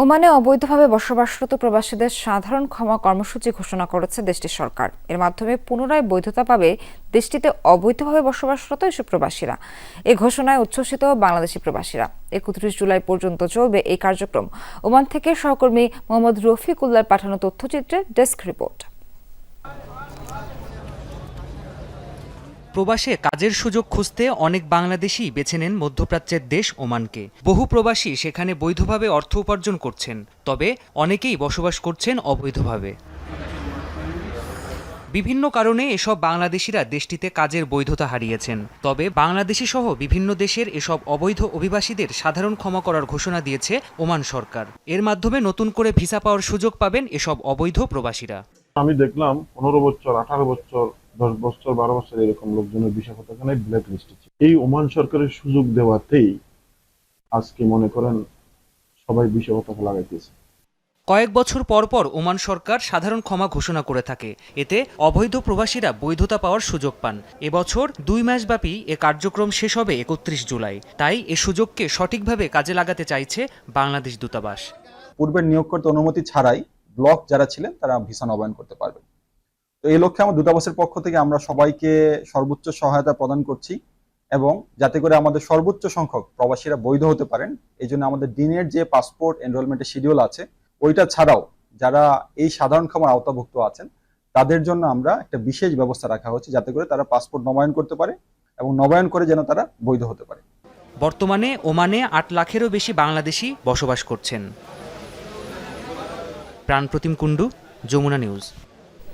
ওমানে অবৈধভাবে বসবাসরত প্রবাসীদের সাধারণ ক্ষমা কর্মসূচি ঘোষণা করেছে দেশটির সরকার। এর মাধ্যমে পুনরায় বৈধতা পাবে দেশটিতে অবৈধভাবে বসবাসরত এসব প্রবাসীরা। এ ঘোষণায় উচ্ছ্বসিত বাংলাদেশি প্রবাসীরা। একত্রিশ জুলাই পর্যন্ত চলবে এই কার্যক্রম। ওমান থেকে সহকর্মী মোহাম্মদ রফিকুল্লার পাঠানো তথ্যচিত্রে ডেস্ক রিপোর্ট। প্রবাসে কাজের সুযোগ খুঁজতে অনেক বাংলাদেশি বেছে নেন মধ্যপ্রাচ্যের দেশ ওমানকে। বহু প্রবাসী সেখানে বৈধভাবে অর্থ উপার্জন করছেন, তবে অনেকেই বসবাস করছেন অবৈধভাবে। বিভিন্ন কারণে এসব বাংলাদেশিরা দেশটিতে কাজের বৈধতা হারিয়েছেন, তবে বাংলাদেশি সহ বিভিন্ন দেশের এসব অবৈধ অভিবাসীদের সাধারণ ক্ষমা করার ঘোষণা দিয়েছে ওমান সরকার। এর মাধ্যমে নতুন করে ভিসা পাওয়ার সুযোগ পাবেন এসব অবৈধ প্রবাসীরা। আমি দেখলাম পনেরো বছর, আঠারো বছর দশ বছর বারো বছর এরকম লোকজনের বিষয় এখানে ব্ল্যাক লিস্টে ছিল? এই ওমান সরকারের সুযোগ দেওয়াতেই আজকে মনে করেন সবাই বিষয় পতাকা লাগাইতেছে। কয়েক বছর পর পর ওমান সরকার সাধারণ ক্ষমা ঘোষণা করে থাকে। এতে অবৈধ প্রবাসীরা বৈধতা পাওয়ার সুযোগ পান। এবছর দুই মাসব্যাপী এ কার্যক্রম শেষ হবে একত্রিশ জুলাই। তাই এ সুযোগকে সঠিকভাবে কাজে লাগাতে চাইছে বাংলাদেশ দূতাবাস। পূর্বের নিয়োগকর্তা অনুমতি ছাড়াই ব্লক যারা ছিলেন তারা ভিসা নবায়ন করতে পারবেন। তো এই লক্ষ্যে আমার দূতাবাসের পক্ষ থেকে আমরা সবাইকে সর্বোচ্চ সহায়তা প্রদান করছি এবং যাতে করে আমাদের সর্বোচ্চ সংখ্যক প্রবাসীরা বৈধ হতে পারেন, এই জন্য আমাদের দিনের যে পাসপোর্ট এনরোলমেন্টের শিডিউল আছে, ওইটা ছাড়াও যারা এই সাধারণ ক্ষমার আওতাভুক্ত আছেন, তাদের জন্য আমরা একটা বিশেষ ব্যবস্থা রাখা হচ্ছে যাতে করে তারা পাসপোর্ট নবায়ন করতে পারে এবং নবায়ন করে যেন তারা বৈধ হতে পারে। বর্তমানে ওমানে আট লাখেরও বেশি বাংলাদেশি বসবাস করছেন। প্রাণপ্রতিম কুণ্ডু, যমুনা নিউজ।